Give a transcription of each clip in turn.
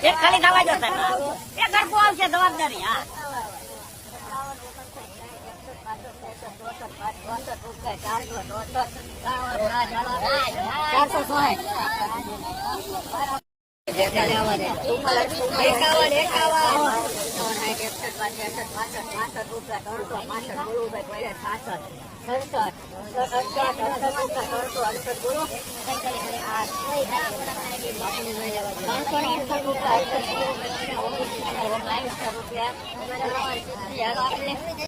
એક ખાલી થવા જો સાહેબ. એક હરખું આવશે જવાબદારી હા. ચારસો સોળ એકાવન એકાવન રૂપિયા.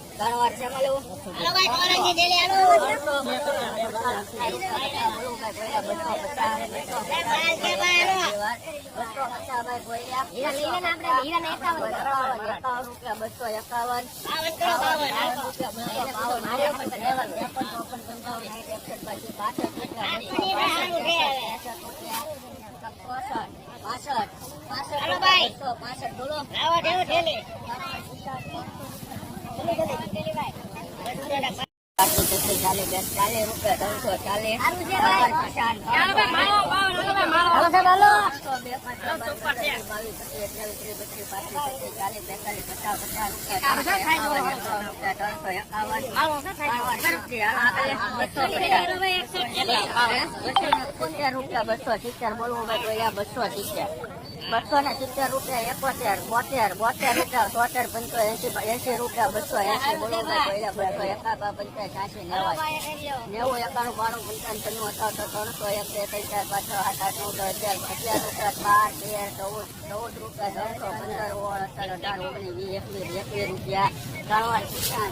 બસો એકાવન પાસઠ બોલો ચારસો તેત્રીસ ચાલીસ રૂપિયા ત્રણસો ચાલીસ બસો સિત્તેર બોલવું ભાઈ બસો સિત્તેર બસો ને સિત્તેર રૂપિયા, એકોતેર, બોતેર બોતેર રૂપિયા તોતેર પંચો એસી એસી રૂપિયા, બસો એસી ભાઈ બસો એકાબા પંચાયત છ્યાસી, નેવું. નેવું, એકાણું, બાણું, પંચાવન ત્રણું અઠાવસો ત્રણસો, એક, બે, ત્રણ, ચાર સાત, આઠ, નવ, દસ, અગિયાર અગિયાર રૂપિયા બાર, તેર, ચૌદ ચૌદ રૂપિયા ત્રણસો પંદર ઓળ અઢાર અઢાર, ઓગણીસ, વીસ, એકવીસ એકવીસ રૂપિયા. ત્રણ શિક્ષણ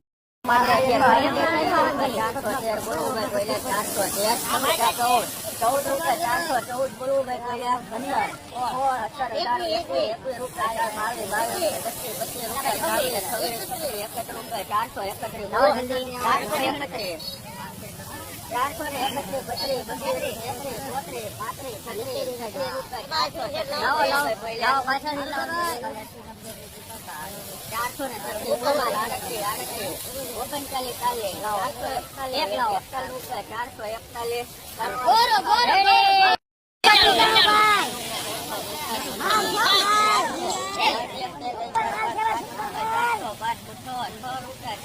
ચારસો ને એકત્રીસ બત્રીસ બત્રીસ તેત્રીસ ચોત્રીસ પાંત્રીસ છત્રીસ ચારસો ચારસો ને આડત્રીસ આડત્રીસ ઓગણચાલીસ ચાલીસ ચારસો એકતાલીસ એક એકતાલીસ રૂપિયા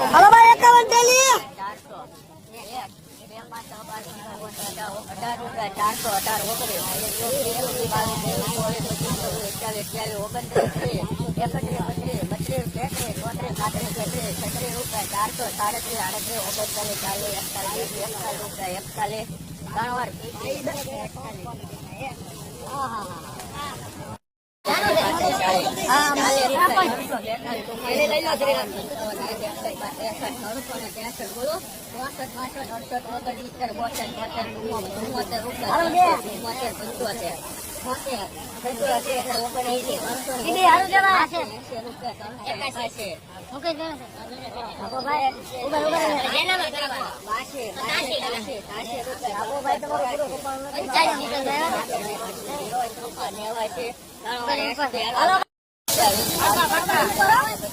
હલો ભાઈ એકાવન તેલી ચારસો અઢાર સાડત્રીસ આડત્રીસ ઓગણચાલીસ ચાલીસ એકતાલીસ એકતાલીસ રૂપિયા એકતાલીસ ત્રણ વાર હા. માલે એને બોતેર બોતેર બોતેર. એંસી રૂપિયા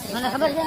મને ખબર છે.